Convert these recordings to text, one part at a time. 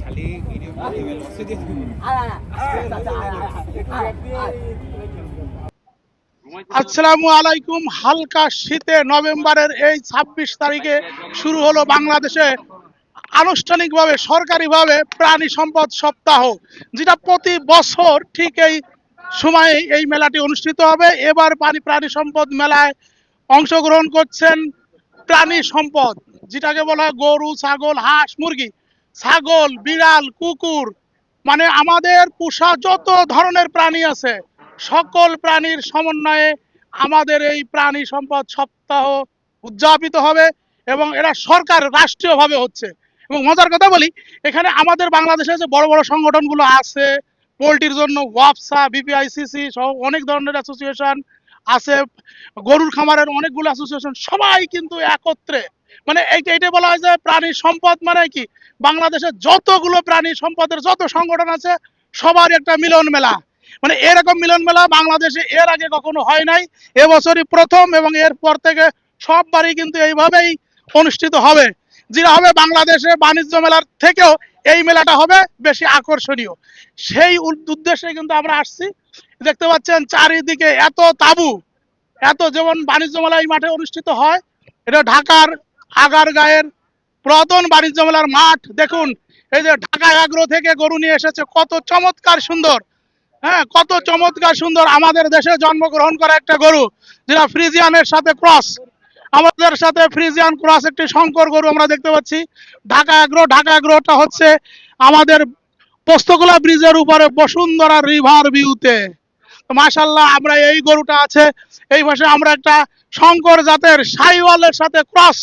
খালি ভিডিও করে গেল সেটা আসসালামু। আলাইকুম। হালকা শীতে নভেম্বরের এই ছাব্বিশ তারিখে শুরু হলো বাংলাদেশে আনুষ্ঠানিকভাবে, সরকারিভাবে প্রাণী সম্পদ সপ্তাহ, যেটা প্রতি বছর ঠিক এই সময়ে এই মেলাটি অনুষ্ঠিত হবে। এবার প্রাণী সম্পদ মেলায় অংশগ্রহণ করছেন প্রাণী সম্পদ, যেটাকে বলা হয় গরু, ছাগল, হাঁস, মুরগি। ছাগল, বিড়াল, কুকুর মানে আমাদের পোষা যত ধরনের প্রাণী আছে সকল প্রাণীর সমন্বয়ে আমাদের এই প্রাণী সম্পদ সপ্তাহ উদযাপিত হবে এবং এটা সরকার রাষ্ট্রীয়ভাবে হচ্ছে। এবং মজার কথা বলি, এখানে আমাদের বাংলাদেশে যে বড় বড় সংগঠনগুলো আছে, পোলট্রির জন্য ওয়াপসা বিপিআইসিসি সহ অনেক ধরনের অ্যাসোসিয়েশন আছে, গরুর খামারের অনেকগুলো অ্যাসোসিয়েশন, সবাই কিন্তু একত্রে। মানে এইটা এইটা বলা হয় যে প্রাণী সম্পদ মানে কি? বাংলাদেশের যতগুলো প্রাণী সম্পদের যত সংগঠন আছে সবার একটা মিলন মেলা মানে এরকম মিলন মেলা বাংলাদেশে এর আগে কখনো হয় নাই। এবছরই প্রথম এবং এরপর থেকে সববারই কিন্তু এইভাবেই অনুষ্ঠিত হবে। যেটা হবে বাংলাদেশে বাণিজ্য মেলার থেকেও এই মেলাটা হবে বেশি আকর্ষণীয়। সেই উদ্দেশ্যে কিন্তু আমরা আসছি। দেখতে পাচ্ছেন চারিদিকে এত তাবু, এত যেমন বাণিজ্য মেলা এই মাঠে অনুষ্ঠিত হয়, এটা ঢাকার আগার আগারগাঁয়ের পুরাতন বাণিজ্য মেলার মাঠ। দেখুন, এই যে ঢাকা আগ্রহ থেকে গরু নিয়ে এসেছে, কত চমৎকার সুন্দর। হ্যাঁ কত চমৎকার সুন্দর আমাদের দেশে জন্মগ্রহণ করা একটা গরু, যেটা ফ্রিজিয়ানের সাথে ক্রস। আমাদের সাথে ফ্রিজিয়ান ক্রস একটি শঙ্কর গরু আমরা দেখতে পাচ্ছি। ঢাকা আগ্রহ ঢাকা আগ্রহটা হচ্ছে আমাদের পোস্তগোলা ব্রিজের উপরে বসুন্ধরা রিভার ভিউতে। তো মাশাল্লাহ আমরা এই গরুটা আছে, এই ভাষায় আমরা একটা শঙ্কর জাতের সাইওয়ালের সাথে ক্রস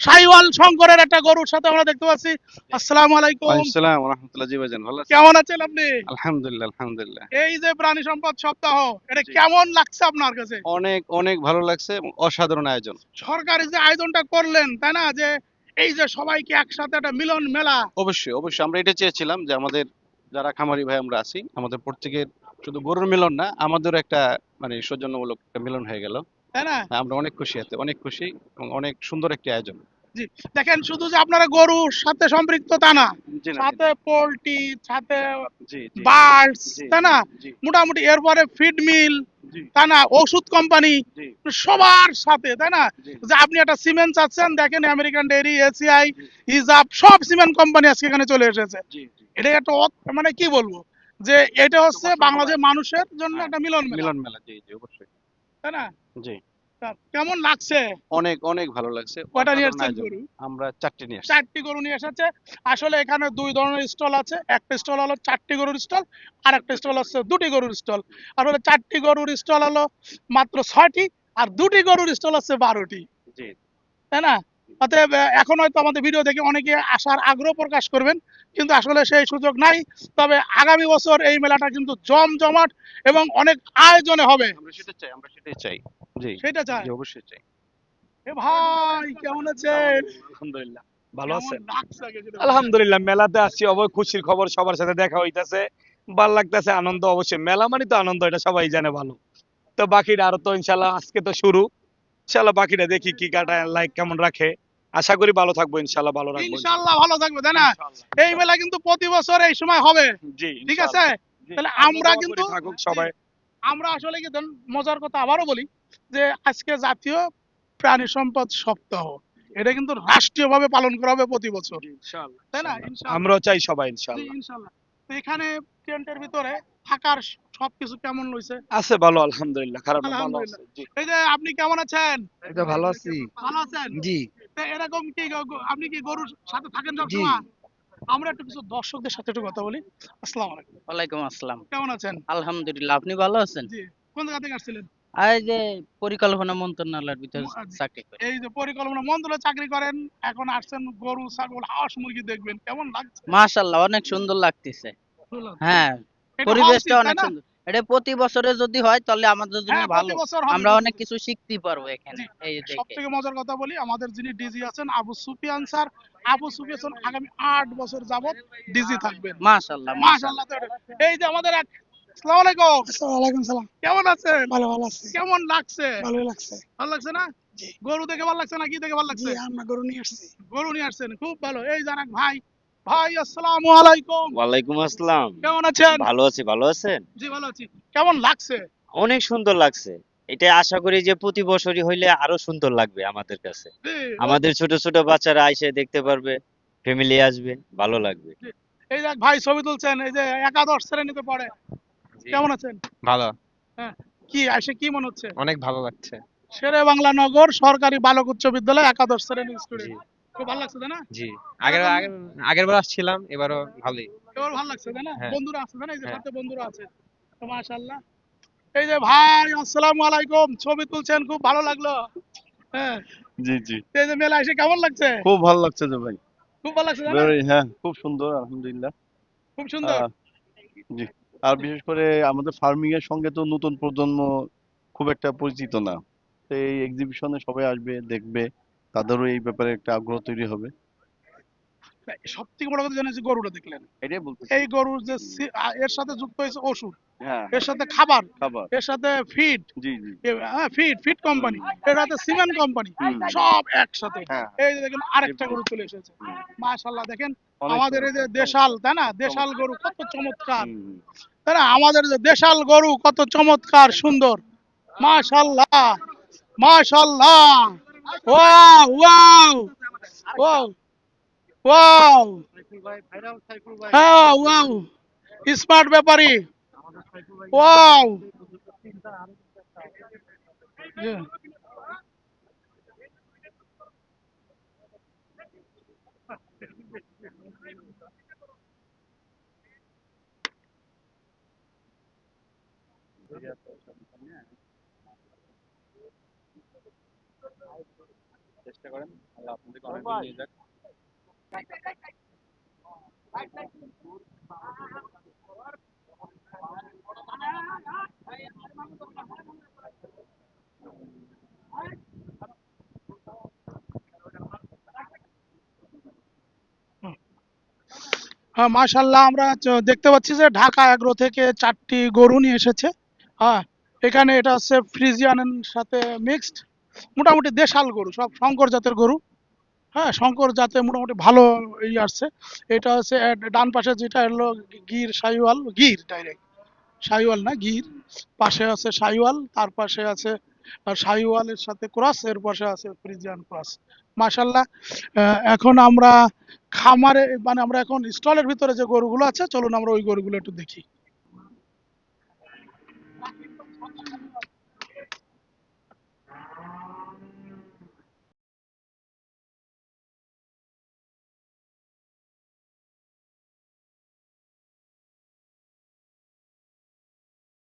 সাইওয়াল শঙ্করের একটা গরুর সাথে আমরা দেখতে পাচ্ছি। আসসালামু আলাইকুম। আসসালাম রহমতুল্লাহ জি ভাইজান ভালো আছেন? কেমন আছেন আপনি? আলহামদুলিল্লাহ আলহামদুলিল্লাহ। এই যে প্রাণী সম্পদ সপ্তাহ এটা কেমন লাগছে আপনার কাছে? অনেক অনেক ভালো লাগছে অসাধারণ আয়োজন। সরকারি যে আয়োজনটা করলেন তাই না? যে এই যে সবাইকে একসাথে একটা মিলন মেলা। অবশ্যই অবশ্যই। আমরা এটা চেয়েছিলাম যে আমাদের যারা খামারি ভাই আমরা আছি আমাদের প্রত্যেকের শুধু গরুর মিলন না আমাদের একটা মানে সৌজন্যমূলক একটা মিলন হয়ে গেল। তাই না? আমরা অনেক খুশি আছি অনেক খুশি এবং অনেক সুন্দর একটি আয়োজন। দেখেন শুধু যে আপনারা গরুর সাথে সম্পৃক্ত তা না সাথে পোল্ট্রি সাথে জি জি। বার্ডস জি, তাই না? মোটামুটি এরপরে ফিড মিল জি। তাই না? ওষুধ কোম্পানি সবার সাথে তাই না? যে আপনি একটা সিমেন্ট চাচ্ছেন দেখেন আমেরিকান ডেয়ারি এসিআই হিজাব সব সিমেন্ট কোম্পানি আজকে এখানে চলে এসেছে। জি জি। এটা একটা মানে কি বলব? যে এটা হচ্ছে বাংলাদেশের মানুষের জন্য একটা মিলন মেলা। মিলন মেলা জি জি অবশ্যই। তাই না? জি। কেমন লাগছে? অনেক অনেক ভালো লাগছে। কয়টা নিয়ে আসছেন গরু? আমরা চারটি নিয়ে আসছি। চারটি গরু নিয়ে এসেছে। আসলে এখানে দুই ধরনের স্টল আছে। একটা স্টল হলো চারটি গরুর স্টল আর একটা স্টল হচ্ছে দুটি গরুর স্টল। আর হলো চারটি গরুর স্টল হলো মাত্র ছয়টি আর দুটি গরুর স্টল হচ্ছে বারোটি। জি। তাই না? অতএব এখন হয়তো আমাদের ভিডিও দেখে অনেকে আসার আগ্রহ প্রকাশ করবেন কিন্তু আসলে সেই সুযোগ নাই। তবে আগামী বছর এই মেলাটা কিন্তু জমজমাট এবং অনেক আয়োজনে হবে। আমরা সেটা চাই আমরা সেটাই চাই। জি। সেটা চাই। জি অবশ্যই চাই। এ ভাই কেমন আছেন? আলহামদুলিল্লাহ ভালো আছেন। আলহামদুলিল্লাহ মেলাতে আসছি। অবশ্য খুশির খবর সবার সাথে দেখা হইতাছে। ভালো লাগতেছে আনন্দ অবশ্যই। মেলা মানে তো আনন্দ এটা সবাই জানে ভালো। তো বাকিটা আরও তো ইনশাল্লাহ আজকে তো শুরু। ইনশাল্লাহ বাকিটা দেখি কি কাটা লাইক কেমন রাখে। আশা করি ভালো থাকব ইনশাল্লাহ ভালো রাখব ইনশাআল্লাহ। ভালো থাকবে তাই না? এই মেলা কিন্তু প্রতি বছর এই সময় হবে। জি ঠিক আছে? তাহলে আমরা কিন্তু- থাকুক সবাই আমরা আসলে কি মজার কথা আবারও বলি যে আজকে জাতীয় প্রাণী সম্পদ সপ্তাহ। এটা কিন্তু রাষ্ট্রীয়ভাবে পালন করা হবে প্রতি বছর। ইনশাআল্লাহ। তাই না? আমরাও চাই সবাই জি, ইনশাআল্লাহ। ইনশাআল্লাহ তো এখানে টেন্টের ভিতরে থাকার সবকিছু কেমন লইছে আছে ভালো আলহামদুলিল্লাহ। খারাপ না, ভালো আছে এই যে আপনি কেমন আছেন? এই তো ভালো আছি। ভালো আছেন? জি। এরকম কি আপনি কি গরুর সাথে থাকেন সবসময়? আমরা একটু কিছু দর্শকদের সাথে একটু কথা বলি। আসসালামু আলাইকুম। ওয়ালাইকুম আসসালাম। কেমন আছেন? আলহামদুলিল্লাহ আপনি ভালো আছেন? জি। কোন জায়গা থেকে আসছিলেন? এই যে পরিকল্পনা মন্ত্রণালয়ের ভিতরে আচ্ছা। চাকরি করি। এই যে পরিকল্পনা মন্ত্রণালয়ে চাকরি করেন এখন আসছেন গরু ছাগল হাঁস মুরগি দেখবেন। কেমন লাগছে? মাশাআল্লাহ অনেক সুন্দর লাগতেছে। হ্যাঁ পরিবেশটা অনেক সুন্দর। এটা প্রতি বছরে যদি হয় তাহলে আমাদের জন্য হ্যাঁ ভালো। আমরা অনেক কিছু শিখতে পারব এখানে এই দেখে। থেকে মজার কথা বলি আমাদের যিনি ডিজি আছেন আবু সুফিয়ান স্যার। আবু সুফিয়ান আগামী আট বছর যাবত ডিজি থাকবেন। মাশাআল্লাহ মাশাআল্লাহ তো এই যে আমাদের এক আসসালামু আলাইকুম। ওয়ালাইকুম সালাম। কেমন আছেন? ভালো ভালো আছি। কেমন লাগছে? ভালোই লাগছে। ভালো লাগছে না? গরু দেখে ভালো লাগছে না কি দেখে ভালো জি লাগছে? আমরা গরু নিয়ে আসছি। গরু নিয়ে আসছেন খুব ভালো। এই জানাক ভাই ভাই আসসালামু আলাইকুম। ওয়ালাইকুম আসসালাম। কেমন আছেন? ভালো আছি ভালো আছেন? জি ভালো আছি। কেমন লাগছে? অনেক সুন্দর লাগছে। এটা আশা করি যে প্রতি বছরই হইলে আরও সুন্দর লাগবে আমাদের কাছে। আমাদের ছোট ছোট বাচ্চারা আইসে দেখতে পারবে ফ্যামিলি আসবে ভালো লাগবে। এই দেখ ভাই ছবি তুলছেন এই যে একাদশ শ্রেণীতে পড়ে। কেমন আছেন? ভালো। কি আসে কি মনে হচ্ছে? অনেক ভালো লাগছে। শেরে বাংলা নগর সরকারি বালক উচ্চ বিদ্যালয় একাদশ শ্রেণির স্টুডেন্ট খুব ভালো লাগছে তাই না? জি। আগের আগের আগের বার আসছিলাম এবারও ভালোই। এবার ভালো লাগছে তাই না? হ্যাঁ। বন্ধুরা আছে তাই না? এই যে হ্যাঁ। সাথে বন্ধুরা আছে তো মাশাআল্লাহ। এই যে ভাই আসসালামু আলাইকুম ছবি তুলছেন খুব ভালো লাগল। হ্যাঁ। জি জি। এই যে মেলা এসে কেমন লাগছে? খুব ভালো লাগছে যে ভাই। খুব ভালো লাগছে না? হ্যাঁ খুব সুন্দর আলহামদুলিল্লাহ। খুব সুন্দর? জি। আর বিশেষ করে আমাদের ফার্মিং এর সঙ্গে তো নতুন প্রজন্ম খুব একটা পরিচিত না। তো এই এক্সিবিশনে সবাই আসবে দেখবে। তাদেরও এই ব্যাপারে একটা আগ্রহ তৈরি হবে। সব থেকে বড় কথা জানেন যে গরুটা দেখলেন। এটাই বলতে এই গরুর যে এর সাথে যুক্ত হয়েছে ওষুধ। হ্যাঁ। এর সাথে খাবার। খাবার। এর সাথে ফিড জি জি। হ্যাঁ ফিড ফিড কোম্পানি এর সাথে সিমেন্ট কোম্পানি সব একসাথে। হ্যাঁ। এই যে দেখেন আরেকটা গরু চলে এসেছে। মাশাআল্লাহ দেখেন আমাদের এই যে দেশাল তাই না? দেশাল গরু কত চমৎকার। তাই না? আমাদের যে দেশাল গরু কত চমৎকার সুন্দর। মাশাআল্লাহ মাশাআল্লাহ। ওয়াও ওয়াও ওয়াও ওয়াও হ্যাঁ ওয়াও স্মার্ট ব্যাপারী ওয়াও জি। চেষ্টা করেন আল্লাহ আপনাদেরকে অনেক দূর নিয়ে যাক। হ্যাঁ মাশাল্লাহ আমরা দেখতে পাচ্ছি যে ঢাকা এগ্রো থেকে চারটি গরু নিয়ে এসেছে। হ্যাঁ এখানে এটা হচ্ছে ফ্রিজিয়ানের সাথে মিক্সড মোটামুটি দেশাল গরু সব শঙ্কর জাতের গরু। হ্যাঁ শঙ্কর জাতে মোটামুটি ভালো ই আসছে। এটা হচ্ছে ডান পাশে যেটা হলো গির সাইওয়াল গির ডাইরেক্ট সাইওয়াল না গির। পাশে আছে সাইওয়াল তার পাশে আছে সাইওয়ালের সাথে ক্রস এর পাশে আছে ফ্রিজিয়ান ক্রস। মাশাল্লাহ আহ, এখন আমরা খামারে মানে আমরা এখন স্টলের ভিতরে যে গরুগুলো আছে চলুন আমরা ওই গরুগুলো একটু দেখি।